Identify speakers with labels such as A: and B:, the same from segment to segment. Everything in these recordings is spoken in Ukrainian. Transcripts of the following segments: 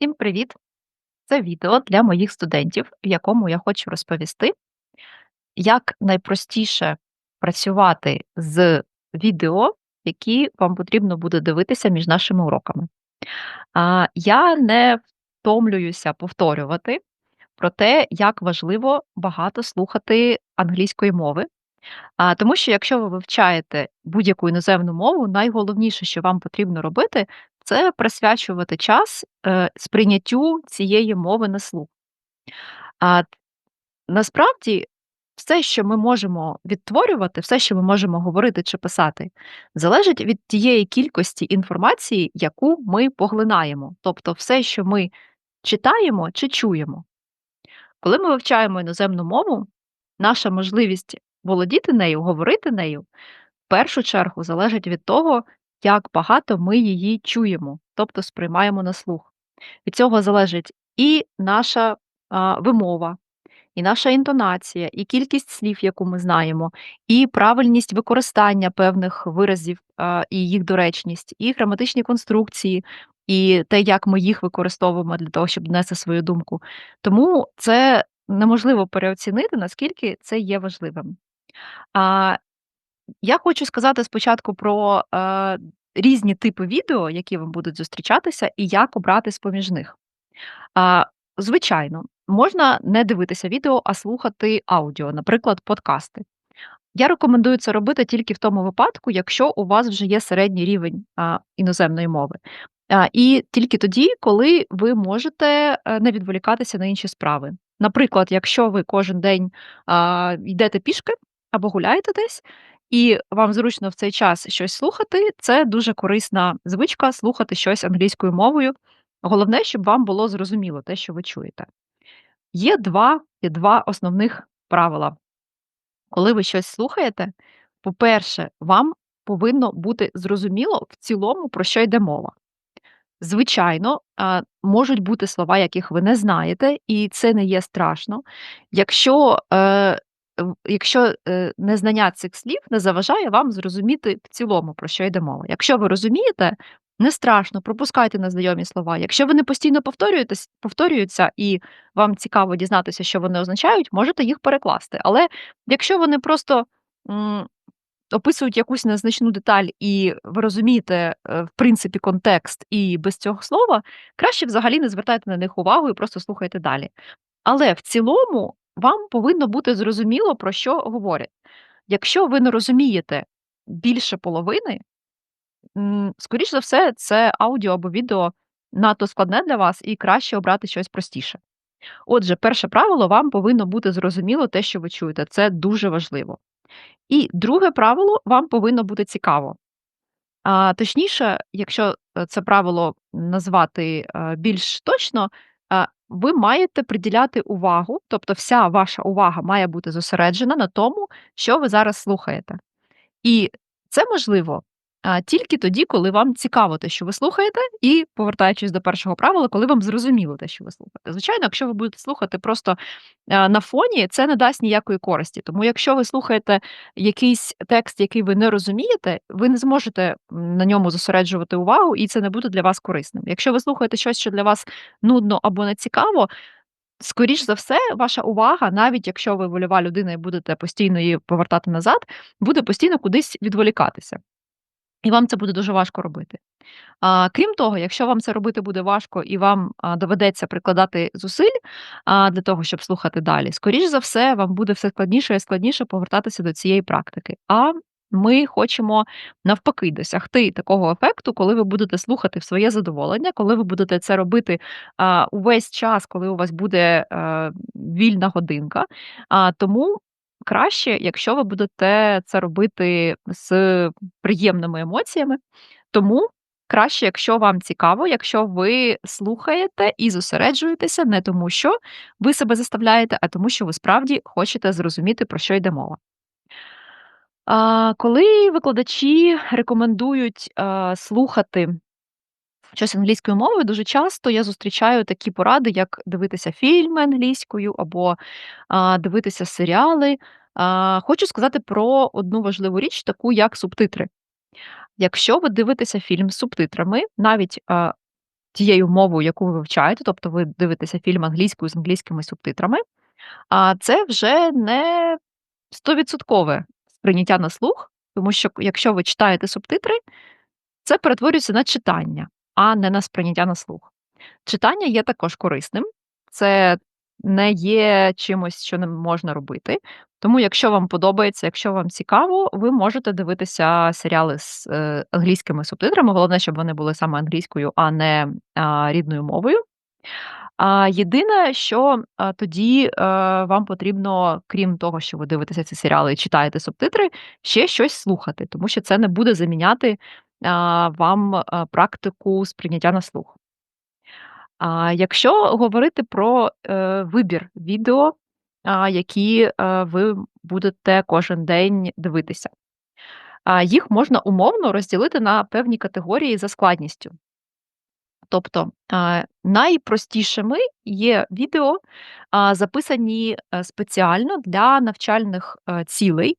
A: Всім привіт! Це відео для моїх студентів, в якому я хочу розповісти, як найпростіше працювати з відео, які вам потрібно буде дивитися між нашими уроками. Я не втомлююся повторювати про те, як важливо багато слухати англійської мови. Тому що якщо ви вивчаєте будь-яку іноземну мову, найголовніше, що вам потрібно робити, це присвячувати час е, сприйняттю цієї мови на слух. А насправді, все, що ми можемо відтворювати, все, що ми можемо говорити чи писати, залежить від тієї кількості інформації, яку ми поглинаємо. Тобто, все, що ми читаємо чи чуємо. Коли ми вивчаємо іноземну мову, наша можливість володіти нею, говорити нею, в першу чергу залежить від того, як багато ми її чуємо, тобто сприймаємо на слух. Від цього залежить і наша а, вимова, і наша інтонація, і кількість слів, яку ми знаємо, і правильність використання певних виразів а, і їх доречність, і граматичні конструкції, і те, як ми їх використовуємо для того, щоб донести свою думку. Тому це неможливо переоцінити, наскільки це є важливим. А, Я хочу сказати спочатку про е, різні типи відео, які вам будуть зустрічатися, і як обрати з-поміж них. А, Звичайно, можна не дивитися відео, а слухати аудіо, наприклад, подкасти. Я рекомендую це робити тільки в тому випадку, якщо у вас вже є середній рівень а, іноземної мови. А, І тільки тоді, коли ви можете е, не відволікатися на інші справи. Наприклад, якщо ви кожен день а, йдете пішки або гуляєте десь, і вам зручно в цей час щось слухати, це дуже корисна звичка слухати щось англійською мовою. Головне, щоб вам було зрозуміло те, що ви чуєте. Є два, є два основних правила. Коли ви щось слухаєте, по-перше, вам повинно бути зрозуміло в цілому, про що йде мова. Звичайно, можуть бути слова, яких ви не знаєте, і це не є страшно. Якщо е, якщо е, незнання цих слів не заважає вам зрозуміти в цілому, про що йде мова. Якщо ви розумієте, не страшно, пропускайте незнайомі слова. Якщо вони постійно повторюються і вам цікаво дізнатися, що вони означають, можете їх перекласти. Але якщо вони просто м, описують якусь незначну деталь, і ви розумієте, е, в принципі, контекст і без цього слова, краще взагалі не звертайте на них увагу і просто слухайте далі. Але в цілому вам повинно бути зрозуміло, про що говорять. Якщо ви не розумієте більше половини, скоріш за все, це аудіо або відео надто складне для вас і краще обрати щось простіше. Отже, перше правило вам повинно бути зрозуміло те, що ви чуєте. Це дуже важливо. І друге правило вам повинно бути цікаво. А, Точніше, якщо е, це правило назвати е, більш точно, ви маєте приділяти увагу, тобто вся ваша увага має бути зосереджена на тому, що ви зараз слухаєте. І це можливо тільки тоді, коли вам цікаво те, що ви слухаєте, і повертаючись до першого правила, коли вам зрозуміло те, що ви слухаєте. Звичайно, якщо ви будете слухати просто а, на фоні, це не дасть ніякої користі. Тому, якщо ви слухаєте якийсь текст, який ви не розумієте, ви не зможете на ньому зосереджувати увагу, і це не буде для вас корисним. Якщо ви слухаєте щось, що для вас нудно або не цікаво. Скоріш за все, ваша увага, навіть якщо ви вольова людина і будете постійно її повертати назад, буде постійно кудись відволікатися. І вам це буде дуже важко робити. А, Крім того, якщо вам це робити буде важко і вам доведеться прикладати зусиль а, для того, щоб слухати далі, скоріш за все, вам буде все складніше і складніше повертатися до цієї практики. А ми хочемо навпаки досягти такого ефекту, коли ви будете слухати в своє задоволення, коли ви будете це робити увесь час, коли у вас буде е, вільна годинка. А, Тому краще, якщо ви будете це робити з приємними емоціями. Тому краще, якщо вам цікаво, якщо ви слухаєте і зосереджуєтеся не тому, що ви себе заставляєте, а тому, що ви справді хочете зрозуміти, про що йде мова. Коли викладачі рекомендують слухати щось англійською мовою, дуже часто я зустрічаю такі поради, як дивитися фільми англійською або дивитися серіали. Хочу сказати про одну важливу річ, таку як субтитри. Якщо ви дивитеся фільм з субтитрами, навіть тією мовою, яку ви вивчаєте, тобто ви дивитеся фільм англійською з англійськими субтитрами, це вже не стовідсоткове сприйняття на слух, тому що якщо ви читаєте субтитри, це перетворюється на читання, а не на сприйняття на слух. Читання є також корисним, це не є чимось, що не можна робити. Тому, якщо вам подобається, якщо вам цікаво, ви можете дивитися серіали з, е, англійськими субтитрами. Головне, щоб вони були саме англійською, а не, рідною мовою. А, єдине, що, тоді, е, вам потрібно, крім того, що ви дивитеся ці серіали і читаєте субтитри, ще щось слухати, тому що це не буде заміняти, вам, практику сприйняття на слух. А якщо говорити про, е, вибір відео, які, е, ви будете кожен день дивитися. Їх можна умовно розділити на певні категорії за складністю. Тобто, найпростішими є відео, записані, е, спеціально для навчальних, е, цілей,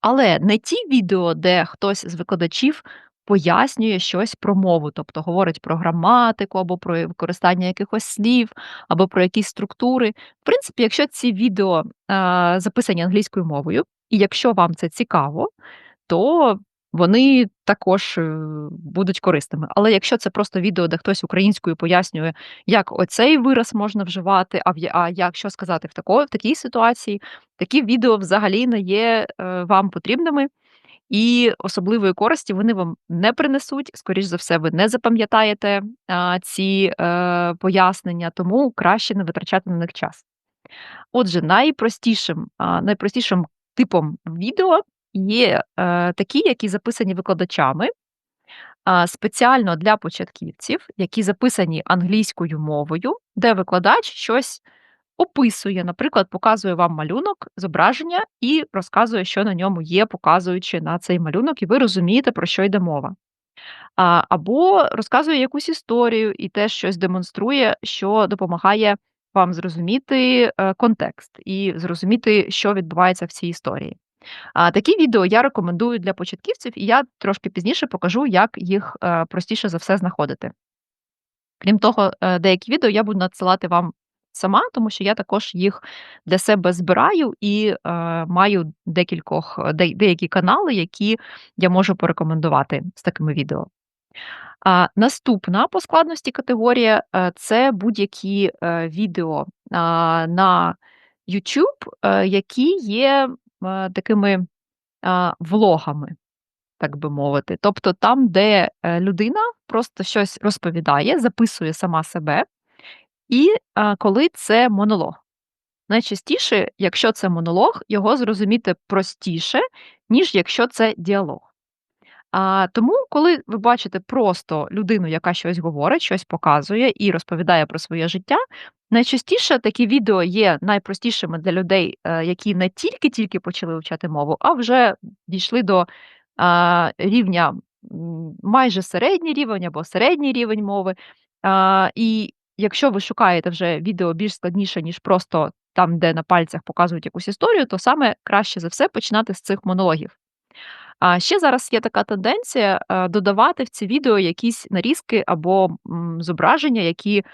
A: але не ті відео, де хтось з викладачів пояснює щось про мову, тобто говорить про граматику або про використання якихось слів, або про якісь структури. В принципі, якщо ці відео, а, записані англійською мовою, і якщо вам це цікаво, то вони також, е, будуть корисними. Але якщо це просто відео, де хтось українською пояснює, як оцей вираз можна вживати, а як що сказати в в такій ситуації, такі відео взагалі не є, е, вам потрібними, і особливої користі вони вам не принесуть. Скоріш за все, ви не запам'ятаєте, ці, е, пояснення, тому краще не витрачати на них час. Отже, найпростішим, найпростішим типом відео є, е, такі, які записані викладачами, спеціально для початківців, які записані англійською мовою, де викладач щось описує, наприклад, показує вам малюнок, зображення і розказує, що на ньому є, показуючи на цей малюнок, і ви розумієте, про що йде мова. Або розказує якусь історію і теж щось демонструє, що допомагає вам зрозуміти, е, контекст і зрозуміти, що відбувається в цій історії. Такі відео я рекомендую для початківців, і я трошки пізніше покажу, як їх, е, простіше за все знаходити. Крім того, е, деякі відео я буду надсилати вам сама, тому що я також їх для себе збираю і, е, маю декількох де деякі канали, які я можу порекомендувати з такими відео. А, наступна по складності категорія, е, це будь-які, е, відео, на YouTube, е, які є, е, такими, влогами, так би мовити. Тобто там, де, е, людина просто щось розповідає, записує сама себе, і, а, коли це монолог. Найчастіше, якщо це монолог, його зрозуміти простіше, ніж якщо це діалог. А, тому, коли ви бачите просто людину, яка щось говорить, щось показує і розповідає про своє життя, найчастіше такі відео є найпростішими для людей, е, які не тільки-тільки почали вивчати мову, а вже дійшли до, а, рівня, майже середній рівень або середній рівень мови. А, і якщо ви шукаєте вже відео більш складніше, ніж просто там, де на пальцях показують якусь історію, то саме краще за все починати з цих монологів. А ще зараз є така тенденція, додавати в ці відео якісь нарізки або, зображення, які,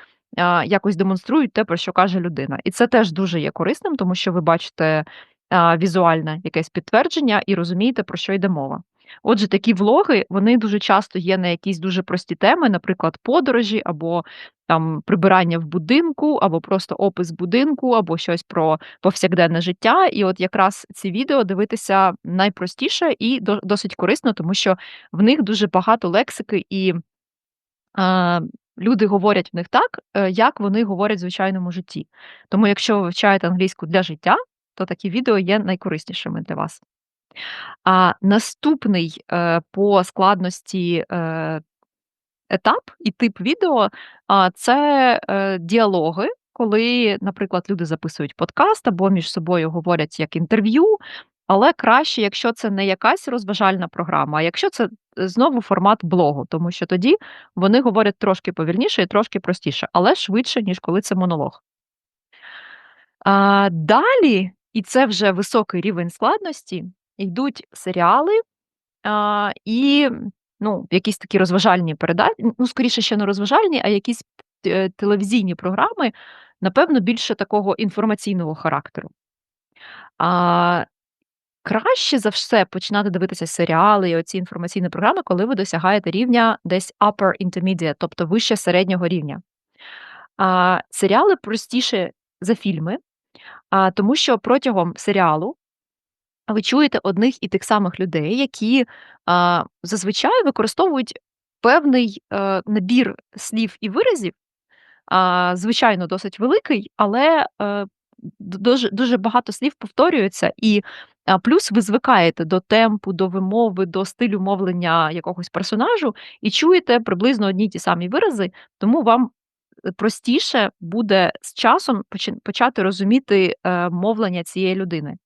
A: якось демонструють те, про що каже людина. І це теж дуже є корисним, тому що ви бачите, візуальне якесь підтвердження і розумієте, про що йде мова. Отже, такі влоги, вони дуже часто є на якісь дуже прості теми, наприклад, подорожі або там прибирання в будинку, або просто опис будинку, або щось про повсякденне життя. І от якраз ці відео дивитися найпростіше і досить корисно, тому що в них дуже багато лексики і, а, люди говорять в них так, е, як вони говорять в звичайному житті. Тому якщо ви вивчаєте англійську для життя, то такі відео є найкориснішими для вас. А наступний, е, по складності, е, етап і тип відео, це, е, діалоги, коли, наприклад, люди записують подкаст або між собою говорять як інтерв'ю, але краще, якщо це не якась розважальна програма, а якщо це знову формат блогу, тому що тоді вони говорять трошки повільніше і трошки простіше, але швидше, ніж коли це монолог. А, далі, і це вже високий рівень складності, йдуть серіали, а, і ну, якісь такі розважальні переда ну, скоріше, ще не розважальні, а якісь телевізійні програми, напевно, більше такого інформаційного характеру. А, краще за все починати дивитися серіали і оці інформаційні програми, коли ви досягаєте рівня десь upper intermediate, тобто вище середнього рівня. А, серіали простіше за фільми, а, тому що протягом серіалу ви чуєте одних і тих самих людей, які, а, зазвичай використовують певний, е, набір слів і виразів, а, звичайно, досить великий, але, е, д дуже дуже багато слів повторюється, і, а, плюс ви звикаєте до темпу, до вимови, до стилю мовлення якогось персонажу і чуєте приблизно одні й ті самі вирази, тому вам, е, простіше буде з часом почати розуміти, е, мовлення цієї людини.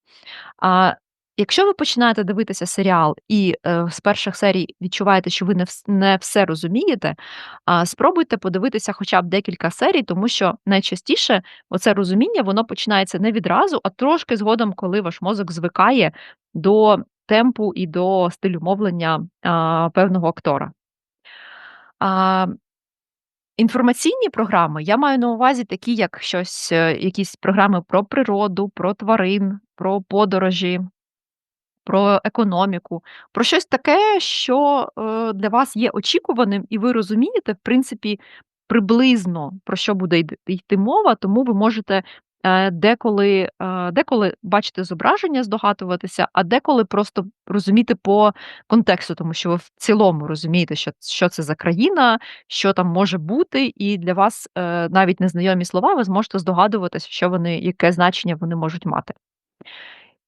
A: А, якщо ви починаєте дивитися серіал і, е, з перших серій відчуваєте, що ви не не все розумієте, а, спробуйте подивитися хоча б декілька серій, тому що найчастіше оце розуміння, воно починається не відразу, а трошки згодом, коли ваш мозок звикає до темпу і до стилю мовлення, а, певного актора. Інформаційні програми я маю на увазі такі, як щось, е, якісь програми про природу, про тварин, про подорожі, про економіку, про щось таке, що, е, для вас є очікуваним, і ви розумієте, в принципі, приблизно про що буде йти мова, тому ви можете, е, деколи е, деколи бачити зображення, здогадуватися, а деколи просто розуміти по контексту, тому що ви в цілому розумієте, що що це за країна, що там може бути, і для вас, навіть незнайомі слова, ви зможете здогадуватися, що вони яке значення вони можуть мати.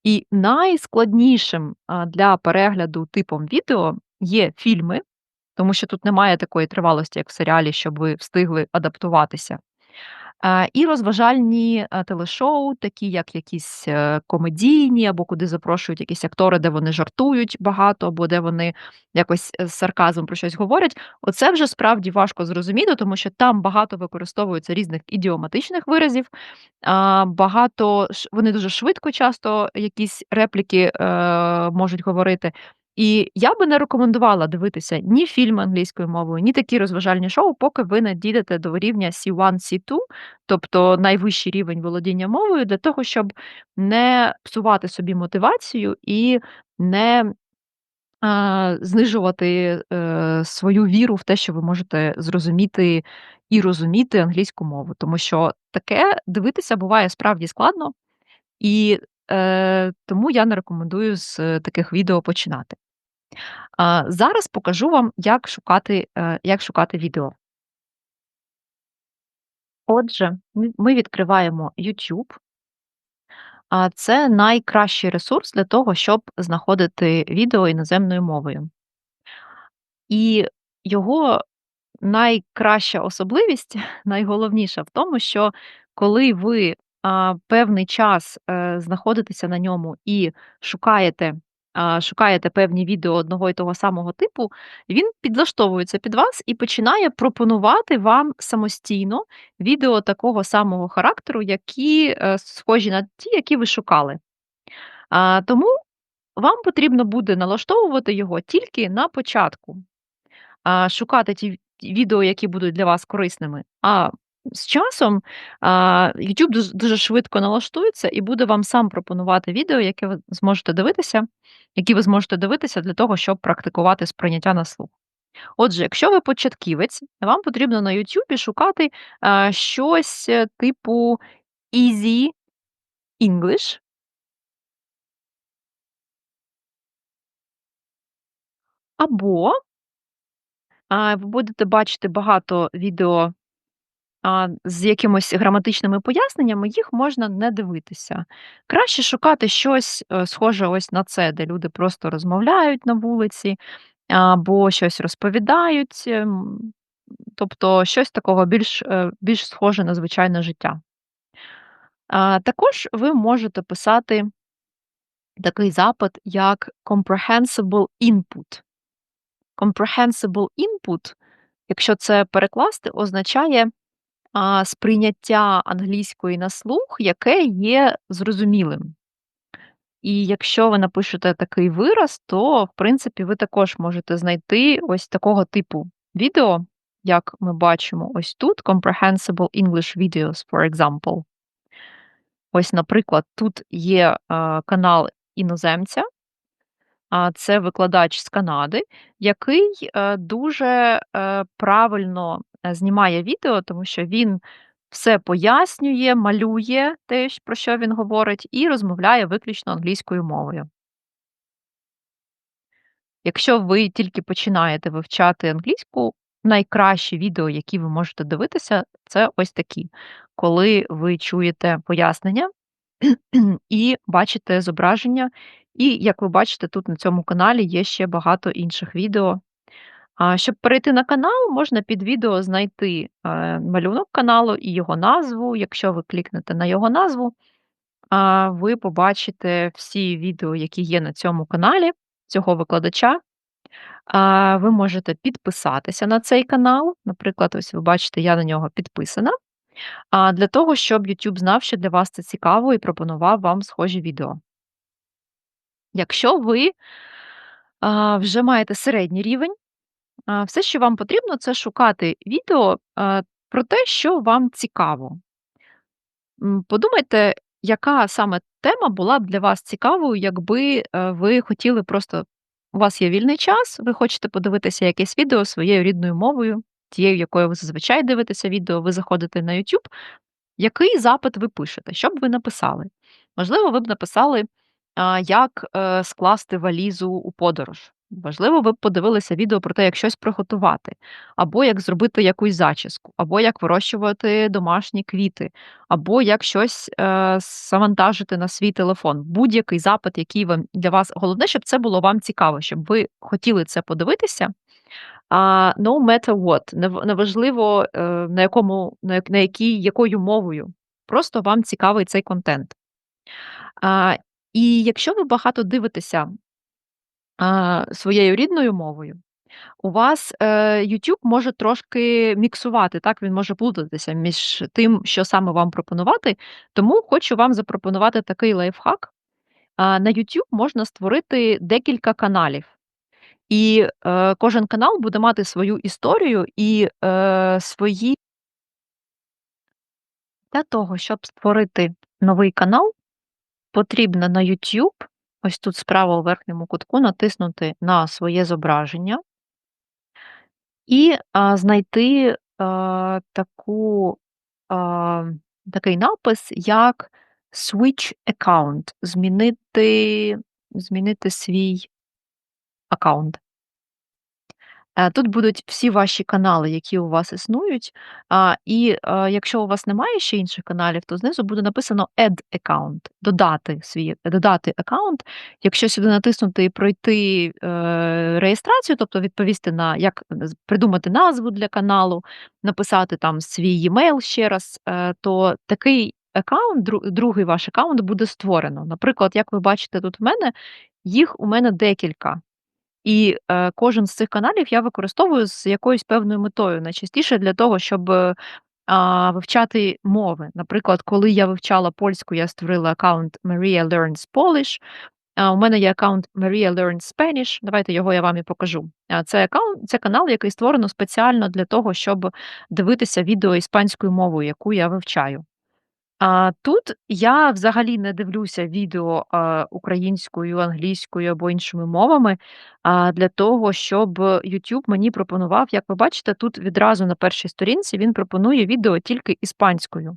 A: І найскладнішим, для перегляду типом відео є фільми, тому що тут немає такої тривалості, як в серіалі, щоб ви встигли адаптуватися. І розважальні, телешоу, такі як якісь, е, комедійні або куди запрошують якісь актори, де вони жартують багато, або де вони якось, е, з сарказмом про щось говорять. Оце вже справді важко зрозуміти, тому що там багато використовується різних ідіоматичних виразів, багато вони дуже швидко часто якісь репліки, е, можуть говорити. І я би не рекомендувала дивитися ні фільми англійською мовою, ні такі розважальні шоу, поки ви не дійдете до рівня C1, C2, тобто найвищий рівень володіння мовою, для того, щоб не псувати собі мотивацію і не, а, знижувати, е, свою віру в те, що ви можете зрозуміти і розуміти англійську мову. Тому що таке дивитися буває справді складно, і, е, тому я не рекомендую з таких відео починати. Зараз покажу вам, як шукати, е, як шукати відео. Отже, ми відкриваємо YouTube. Це найкращий ресурс для того, щоб знаходити відео іноземною мовою. І його найкраща особливість, найголовніша в тому, що коли ви, певний час, е, знаходитеся на ньому і шукаєте, шукаєте певні відео одного і того самого типу, він підлаштовується під вас і починає пропонувати вам самостійно відео такого самого характеру, які, е, схожі на ті, які ви шукали. Тому вам потрібно буде налаштовувати його тільки на початку, шукати ті відео, які будуть для вас корисними. А з часом, YouTube дуже швидко налаштується і буде вам сам пропонувати відео, яке ви зможете дивитися які ви зможете дивитися для того, щоб практикувати сприйняття на слух. Отже, якщо ви початківець, вам потрібно на "Ютубі" шукати, щось типу Easy English. Або ви будете бачити багато відео, з якимись граматичними поясненнями, їх можна не дивитися. Краще шукати щось, е, схоже ось на це, де люди просто розмовляють на вулиці або щось розповідають, ем, тобто щось такого більш, е, більш схоже на звичайне життя. Також ви можете писати такий запит, як comprehensible input. Comprehensible input, якщо це перекласти, означає, а, сприйняття англійської на слух, яке є зрозумілим. І якщо ви напишете такий вираз, то, в принципі, ви також можете знайти ось такого типу відео, як ми бачимо ось тут Comprehensible English Videos, for example. Ось, наприклад, тут є, канал іноземця, а, це викладач з Канади, який, е, дуже, е, правильно, знімає відео, тому що він все пояснює, малює те, про що він говорить, і розмовляє виключно англійською мовою. Якщо ви тільки починаєте вивчати англійську, найкращі відео, які ви можете дивитися, це ось такі, коли ви чуєте пояснення і бачите зображення. І, як ви бачите, тут на цьому каналі є ще багато інших відео. А, щоб перейти на канал, можна під відео знайти, е, малюнок каналу і його назву. Якщо ви клікнете на його назву, ви побачите всі відео, які є на цьому каналі цього викладача. Ви можете підписатися на цей канал. Наприклад, ось ви бачите, я на нього підписана. А, для того, щоб YouTube знав, що для вас це цікаво і пропонував вам схожі відео. Якщо ви, вже маєте середній рівень, все, що вам потрібно, це шукати відео, е, про те, що вам цікаво. Подумайте, яка саме тема була б для вас цікавою, якби, е, ви хотіли просто у вас є вільний час, ви хочете подивитися якесь відео своєю рідною мовою, тією, якою ви зазвичай дивитеся відео, ви заходите на YouTube. Який запит ви пишете? Що б ви написали? Можливо, ви б написали, як, е, скласти валізу у подорож. Можливо, ви б подивилися відео про те, як щось приготувати, або як зробити якусь зачіску, або як вирощувати домашні квіти, або як щось, е, завантажити на свій телефон. Будь-який запит, який вам для вас головне, щоб це було вам цікаво, щоб ви хотіли це подивитися. А, no matter what, неважливо, е, на якому на на якій якою мовою, просто вам цікавий цей контент. А, і якщо ви багато дивитеся своєю рідною мовою, у вас, е, YouTube може трошки міксувати, так, він може плутатися між тим, що саме вам пропонувати. Тому хочу вам запропонувати такий лайфхак. А, на YouTube можна створити декілька каналів. І, е, кожен канал буде мати свою історію і, е, свої Для того, щоб створити новий канал, потрібно на YouTube, ось тут справа у верхньому кутку, натиснути на своє зображення і, а, знайти, а, таку, а, такий напис, як Switch account змінити змінити свій аккаунт. Е, тут будуть всі ваші канали, які у вас існують. І, е, якщо у вас немає ще інших каналів, то знизу буде написано Add account, додати свій додати аккаунт. Якщо сюди натиснути і пройти, е, реєстрацію, тобто відповісти на як придумати назву для каналу, написати там свій емейл ще раз, то такий аккаунт, другий ваш аккаунт буде створено. Наприклад, як ви бачите тут в мене, їх у мене декілька. І, е, кожен з цих каналів я використовую з якоюсь певною метою. Найчастіше для того, щоб, е, вивчати мови. Наприклад, коли я вивчала польську, я створила аккаунт Maria Learns Polish. У мене є аккаунт Maria Learns Spanish. Давайте його я вам і покажу. Це аккаунт це канал, який створено спеціально для того, щоб дивитися відео іспанською мовою, яку я вивчаю. А, тут я взагалі не дивлюся відео, українською, англійською або іншими мовами, а, для того, щоб YouTube мені пропонував, як ви бачите, тут відразу на першій сторінці він пропонує відео тільки іспанською.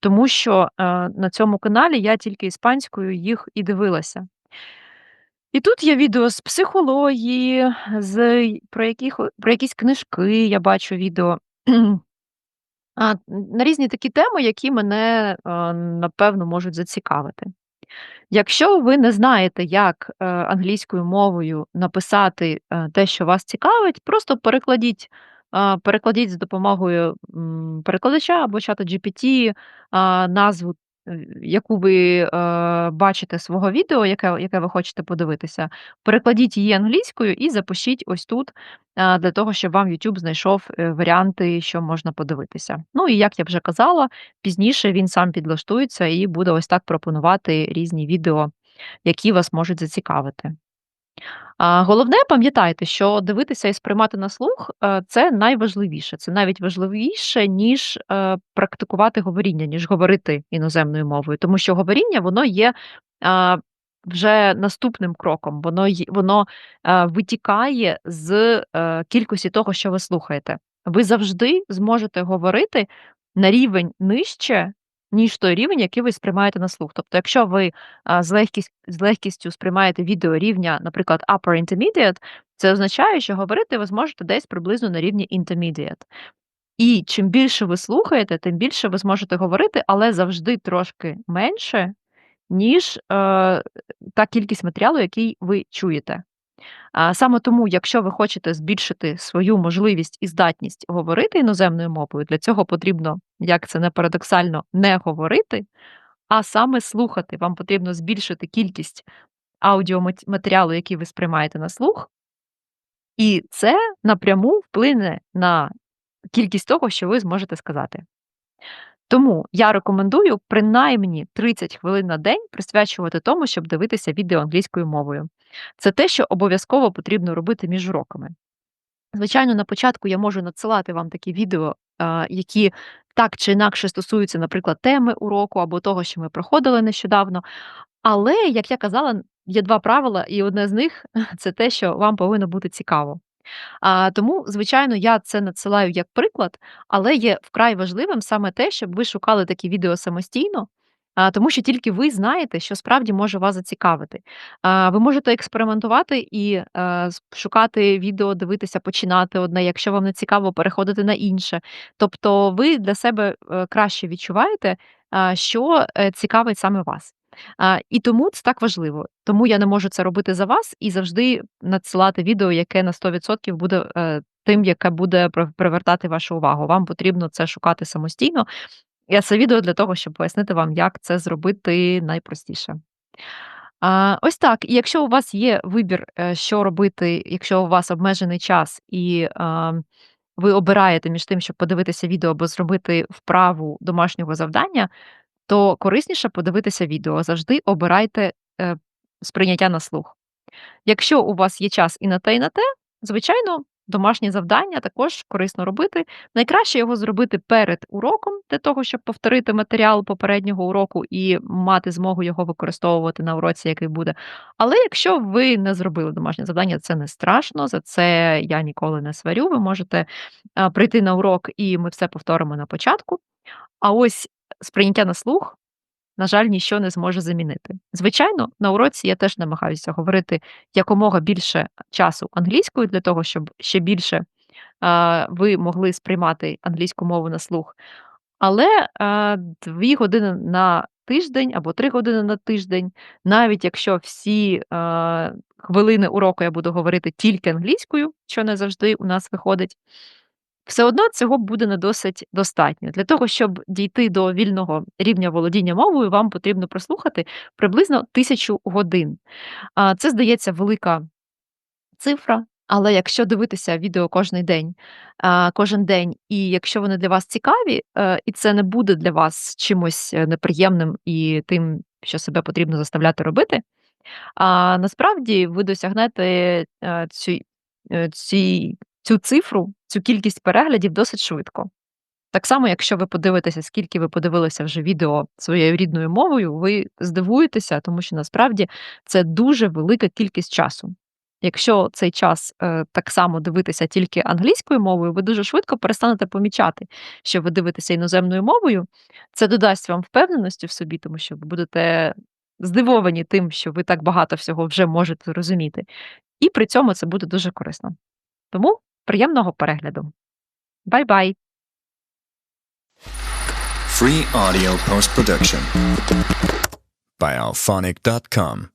A: Тому що, на цьому каналі я тільки іспанською їх і дивилася. І тут є відео з психології, з про яких про якісь книжки я бачу відео. А, на різні такі теми, які мене, а, напевно, можуть зацікавити. Якщо ви не знаєте, як, е, англійською мовою написати, е, те, що вас цікавить, просто перекладіть, перекладіть з допомогою, перекладача або чата GPT, назву, яку ви, е, бачите свого відео, яке яке ви хочете подивитися. Перекладіть її англійською і запишіть ось тут, а, для того, щоб вам YouTube знайшов, е, варіанти, що можна подивитися. Ну і як я вже казала, пізніше він сам підлаштується і буде ось так пропонувати різні відео, які вас можуть зацікавити. Головне, пам'ятайте, що дивитися і сприймати на слух, е, це найважливіше. Це навіть важливіше, ніж, е, практикувати говоріння, ніж говорити іноземною мовою. Тому що говоріння, воно є, вже наступним кроком. Воно воно, е, витікає з, кількості того, що ви слухаєте. Ви завжди зможете говорити на рівень нижче, ніж той рівень, який ви сприймаєте на слух. Тобто, якщо ви, з легкість з легкістю сприймаєте відео рівня, наприклад, upper intermediate, це означає, що говорити ви зможете десь приблизно на рівні intermediate. І чим більше ви слухаєте, тим більше ви зможете говорити, але завжди трошки менше, ніж, е, та кількість матеріалу, який ви чуєте. Саме тому, якщо ви хочете збільшити свою можливість і здатність говорити іноземною мовою, для цього потрібно, як це не парадоксально, не говорити, а саме слухати. Вам потрібно збільшити кількість аудіомат матеріалу, який ви сприймаєте на слух. І це напряму вплине на кількість того, що ви зможете сказати. Тому я рекомендую принаймні 30 хвилин на день присвячувати тому, щоб дивитися відео англійською мовою. Це те, що обов'язково потрібно робити між уроками. Звичайно, на початку я можу надсилати вам такі відео, які так чи інакше стосуються, наприклад, теми уроку або того, що ми проходили нещодавно. Але, як я казала, є 2 правила, і одне з них це те, що вам повинно бути цікаво. А, тому, звичайно, я це надсилаю як приклад, але є вкрай важливим саме те, щоб ви шукали такі відео самостійно, тому що тільки ви знаєте, що справді може вас зацікавити. Ви можете експериментувати і, е, шукати відео, дивитися, починати одне, якщо вам не цікаво, переходити на інше. Тобто ви для себе, е, краще відчуваєте, що, е, цікавить саме вас. А, і тому це так важливо. Тому я не можу це робити за вас і завжди надсилати відео, яке на 100% буде, е, тим, яке буде привертати вашу увагу. Вам потрібно це шукати самостійно. Я це відео для того, щоб пояснити вам, як це зробити найпростіше. А, ось так. І якщо у вас є вибір, е, що робити, якщо у вас обмежений час, і, а, ви обираєте між тим, щоб подивитися відео або зробити вправу домашнього завдання, то корисніше подивитися відео. Завжди обирайте, е, сприйняття на слух. Якщо у вас є час і на те, і на те, звичайно, домашнє завдання також корисно робити. Найкраще його зробити перед уроком для того, щоб повторити матеріал попереднього уроку і мати змогу його використовувати на уроці, який буде. Але якщо ви не зробили домашнє завдання, це не страшно, за це я ніколи не сварю. Ви можете, а, прийти на урок, і ми все повторимо на початку. А ось сприйняття на слух, на жаль, ніщо не зможе замінити. Звичайно, на уроці я теж намагаюся говорити якомога більше часу англійською для того, щоб ще більше, а, ви могли сприймати англійську мову на слух. Але, а, 2 години на тиждень або 3 години на тиждень, навіть якщо всі, а, хвилини уроку я буду говорити тільки англійською, що не завжди у нас виходить, все одно цього буде не досить достатньо. Для того, щоб дійти до вільного рівня володіння мовою, вам потрібно прослухати приблизно 1000 годин. Це здається велика цифра, але якщо дивитися відео кожний день, кожен день, і якщо вони для вас цікаві, е, і це не буде для вас чимось, е, неприємним і тим, що себе потрібно заставляти робити, насправді ви досягнете, е, ці ці цю цифру, цю кількість переглядів досить швидко. Так само, якщо ви подивитеся, скільки ви подивилися вже відео своєю рідною мовою, ви здивуєтеся, тому що насправді це дуже велика кількість часу. Якщо цей час, е, так само дивитися тільки англійською мовою, ви дуже швидко перестанете помічати, що ви дивитеся іноземною мовою. Це додасть вам впевненості в собі, тому що ви будете здивовані тим, що ви так багато всього вже можете зрозуміти, і при цьому це буде дуже корисно. Тому приємного перегляду. Бай-бай!
B: Free audio post production by alphonic.com.